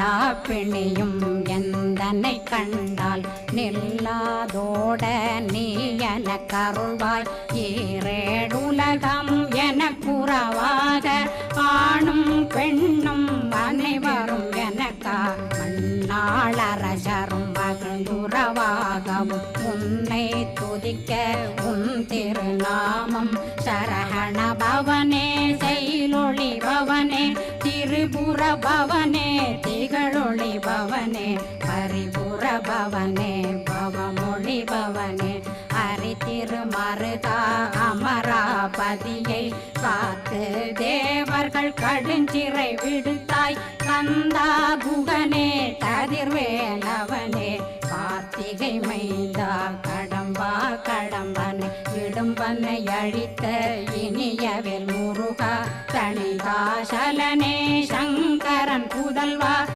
எல்லா பிணியும் எந்தனை கண்டால் நில்லாதோட நீ என கருள்வாய். ஈரேடுலகம் என குறவாக ஆணும் பெண்ணும் அனைவரும் எனக்கா மண்ணாளரசரும் மகிழ்ந்துறவாகவும் உன்னை துதிக்க உன் திருநாமம் சரகண பவனே செயலொழி பவனே திரிபுர பவனே. பவமொழி பவனே பரிபுர பவனே பவமொழி பவனே அரி திருமருகா அமராபதியை காத்து தேவர்கள் கடுஞ்சிறை விடுத்தாய். கந்தா குகனே கதிர்வேலவனே. கார்த்திகை மைந்தா கடம்பா கடம்பனை. விடும்பனை அழித்த இனியவில் முருகா தணிகாசலனே சங்கரன் புதல்வா